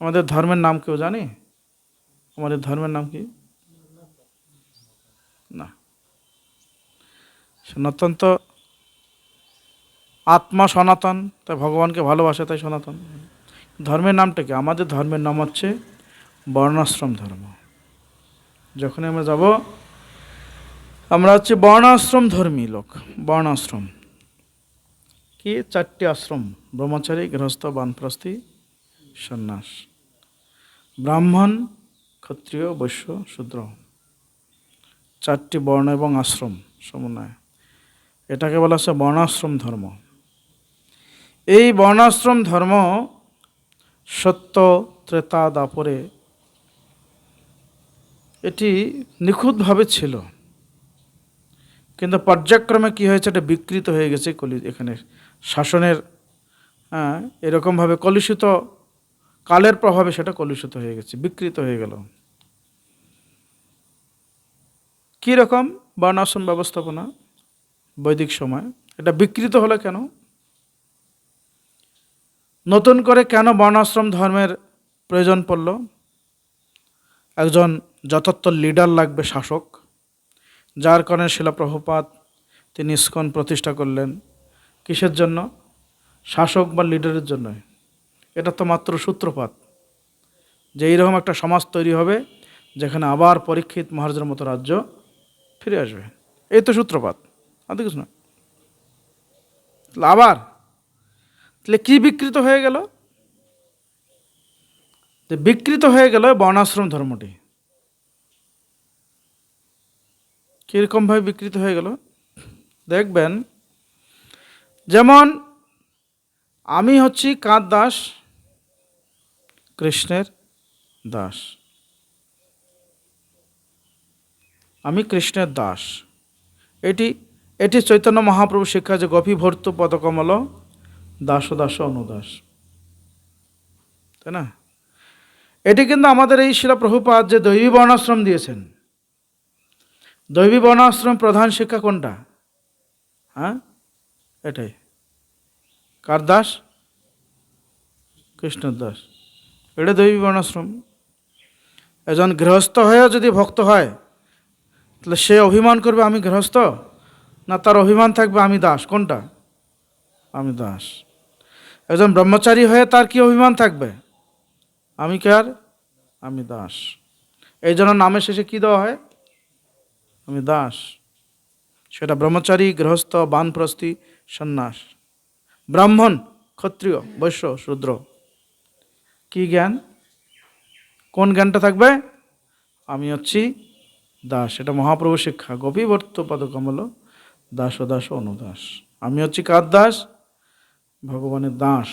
আমাদের ধর্মের নাম কেউ জানে? আমাদের ধর্মের নাম কি? না। সনাতন তো আত্মা সনাতন, তাই ভগবানকে ভালোবাসে, তাই সনাতন। ধর্মের নামটা কি? আমাদের ধর্মের নাম হচ্ছে বর্ণাশ্রম ধর্ম। যখন আমরা যাব, আমরা হচ্ছে বর্ণাশ্রম ধর্মী লোক, বর্ণাশ্রম। কি? চারটি আশ্রম। ব্রহ্মচারী, গৃহস্থ, বানপ্রস্থি সন্ন্যাস। ব্রাহ্মণ, ক্ষত্রিয়, বৈশ্য, শূদ্র। চারটি বর্ণ এবং আশ্রম সমন্বয়। এটাকে বলা হচ্ছে বর্ণাশ্রম ধর্ম। এই বর্ণাশ্রম ধর্ম সত্য, ত্রেতা, দাপরে এটি নিখুঁতভাবে ছিল। কিন্তু পর্যায়ক্রমে কী হয়েছে? এটা বিকৃত হয়ে গেছে কলি এখানে শাসনের এরকমভাবে কলুষিত কালের প্রভাবে সেটা কলুষিত হয়ে গেছে, বিকৃত হয়ে গেল। রকম বর্ণাশ্রম ব্যবস্থাপনা বৈদিক সময়? এটা বিকৃত হলো কেন? নতুন করে কেন বর্ণাশ্রম ধর্মের প্রয়োজন পড়ল? একজন যথার্থ লিডার লাগবে শাসক, যার কারণে শিলা প্রভুপাত তিনি ইস্কন প্রতিষ্ঠা করলেন। কিসের জন্য? শাসক বা লিডারের জন্য এটা তো মাত্র সূত্রপাত। যে এইরকম একটা সমাজ তৈরি হবে, যেখানে আবার পরীক্ষিত মহারাজের মতো রাজ্য ফিরে আসবে। এই তো সূত্রপাত, আর কিছু না। আবার, তাহলে কি বিকৃত হয়ে গেল? যে বিকৃত হয়ে গেল বর্ণাশ্রম ধর্মটি। কীরকমভাবে বিকৃত হয়ে গেল? দেখবেন, যেমন আমি হচ্ছি কাঁত দাস কৃষ্ণের দাস। আমি কৃষ্ণের দাস। এটি এটি চৈতন্য মহাপ্রভু শিক্ষা যে গপী ভর্ত পদকমল দাস দাস অনুদাস। তাই না? এটি কিন্তু আমাদের এই শিলা প্রভুপাত যে দৈবী বর্ণাশ্রম দিয়েছেন। দৈবী বর্ণাশ্রম প্রধান শিক্ষা কোনটা? হ্যাঁ? এটাই। কার দাস? কৃষ্ণের দাস। এটা দৈবী বর্ণাশ্রম। একজন গৃহস্থ হয়েও যদি ভক্ত হয়, তাহলে সে অভিমান করবে, আমি গৃহস্থ? না, তার অভিমান থাকবে, আমি দাস। কোনটা? আমি দাস। একজন ব্রহ্মচারী হয়ে তার কি অভিমান থাকবে? আমি কার আমি দাস। এই জন্য নামের শেষে কি দেওয়া হয়? আমি দাস। সেটা ব্রহ্মচারী, গৃহস্থ, বানপ্রস্থি, সন্ন্যাস, ব্রাহ্মণ, ক্ষত্রিয়, বৈশ্য, শূদ্র। কি জ্ঞান? কোন জ্ঞানটা থাকবে? আমি হচ্ছি দাস। এটা মহাপ্রভু শিক্ষা। গোপীবর্ত পদকমল দাস ও দাস অনুদাস। আমি হচ্ছি কার দাস? ভগবানের দাস।